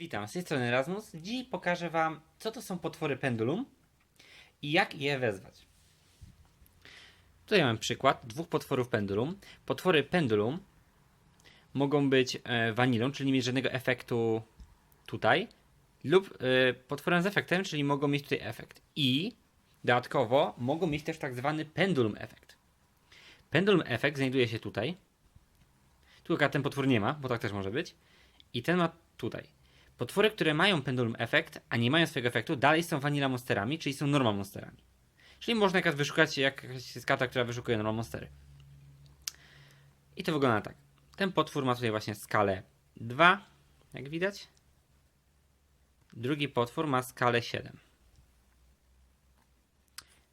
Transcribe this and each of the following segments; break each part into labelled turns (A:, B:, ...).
A: Witam, z tej strony Erasmus. Dziś pokażę Wam, co to są potwory pendulum i jak je wezwać. Tutaj mam przykład dwóch potworów pendulum. Potwory pendulum mogą być e, wanilą, czyli nie mieć żadnego efektu tutaj, lub e, potworem z efektem, czyli mogą mieć tutaj efekt. I dodatkowo mogą mieć też tak zwany pendulum efekt. Pendulum efekt znajduje się tutaj. Tu ten potwór nie ma, bo tak też może być. I ten ma tutaj. Potwory, które mają pendulum efekt, a nie mają swojego efektu, dalej są vanilla monsterami, czyli są normal monsterami. Czyli można jakaś wyszukać, jakaś jest karta, która wyszukuje normal monstery. I to wygląda tak. Ten potwór ma tutaj właśnie skalę 2, jak widać. Drugi potwór ma skalę 7.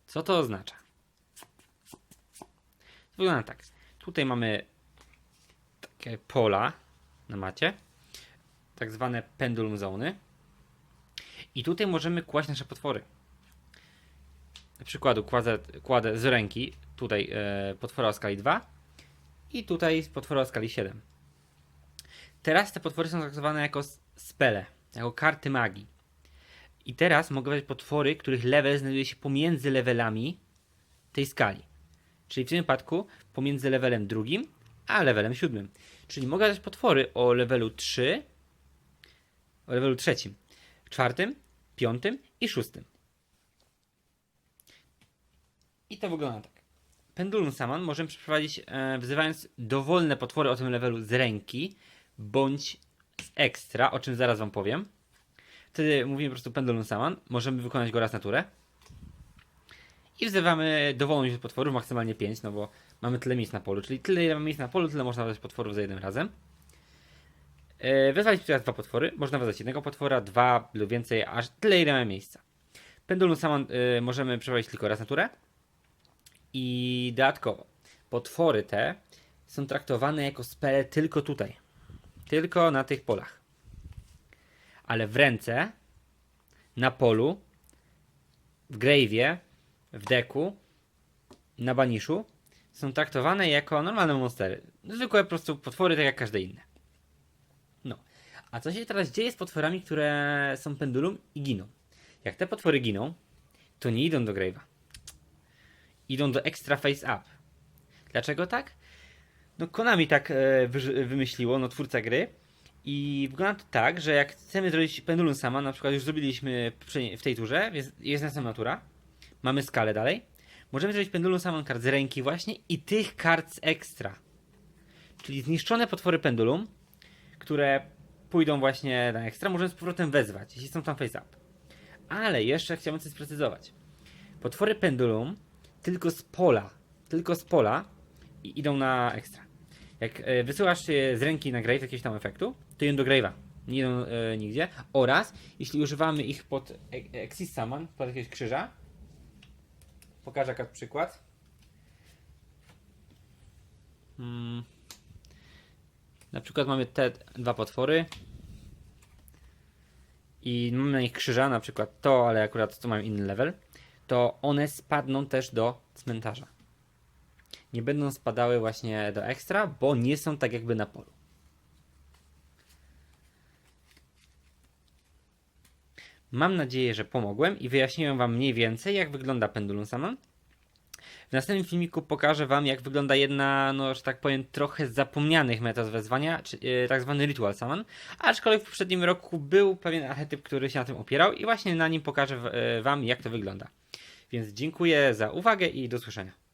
A: Co to oznacza? Wygląda tak. Tutaj mamy takie pola na macie tak zwane pendulum zony. I tutaj możemy kłaść nasze potwory. Na przykładu kładę, kładę z ręki tutaj e, potwora o skali 2 i tutaj potwora o skali 7. Teraz te potwory są traktowane jako spele, jako karty magii. I teraz mogę brać potwory, których level znajduje się pomiędzy levelami tej skali. Czyli w tym wypadku pomiędzy levelem drugim a levelem siódmym. Czyli mogę dać potwory o levelu 3 o levelu trzecim, czwartym, piątym i szóstym. I to wygląda tak. Pendulum Summon możemy przeprowadzić e, wzywając dowolne potwory o tym levelu z ręki bądź z ekstra, o czym zaraz wam powiem. Wtedy mówimy po prostu Pendulum Summon. Możemy wykonać go raz na turę. I wzywamy dowolną liczbę potworów, maksymalnie 5, no bo mamy tyle miejsc na polu. Czyli tyle ile mamy miejsc na polu, tyle można wezwać potworów za jednym razem. E, Wezwalić teraz dwa potwory. Można wezwać jednego potwora, dwa lub więcej, aż tyle ile mamy miejsca. Pendulum Summon y, możemy przeprowadzić tylko raz na turę. I dodatkowo, potwory te są traktowane jako spele tylko tutaj. Tylko na tych polach. Ale w ręce, na polu, w grave'ie, w deku, na baniszu są traktowane jako normalne monstery. Zwykłe po prostu potwory, tak jak każde inne. A co się teraz dzieje z potworami, które są pendulum i giną? Jak te potwory giną, to nie idą do grave'a. Idą do extra face up. Dlaczego tak? No Konami tak e, wymyśliło, no twórca gry. I wygląda to tak, że jak chcemy zrobić pendulum sama, na przykład już zrobiliśmy w tej turze, jest, jest następna tura, mamy skalę dalej, możemy zrobić pendulum samą kart z ręki właśnie i tych kart z ekstra. Czyli zniszczone potwory pendulum, które pójdą właśnie na ekstra, możemy z powrotem wezwać, jeśli są tam face up. Ale jeszcze chciałbym coś sprecyzować. Potwory pendulum tylko z pola, tylko z pola i idą na ekstra. Jak e, wysyłasz je z ręki na grave jakiegoś tam efektu, to idą do grave'a. Nie idą e, nigdzie. Oraz jeśli używamy ich pod e- Exis Summon, pod jakiegoś krzyża, pokażę jak przykład. Hmm. Na przykład mamy te dwa potwory i mamy na nich krzyża, na przykład to, ale akurat to mają inny level, to one spadną też do cmentarza. Nie będą spadały właśnie do ekstra, bo nie są tak jakby na polu. Mam nadzieję, że pomogłem i wyjaśniłem Wam mniej więcej, jak wygląda Pendulum Summon. W następnym filmiku pokażę Wam, jak wygląda jedna, no, że tak powiem, trochę zapomnianych metod wezwania, czy, e, tak zwany Ritual Summon. Aczkolwiek w poprzednim roku był pewien archetyp, który się na tym opierał i właśnie na nim pokażę e, Wam, jak to wygląda. Więc dziękuję za uwagę i do usłyszenia.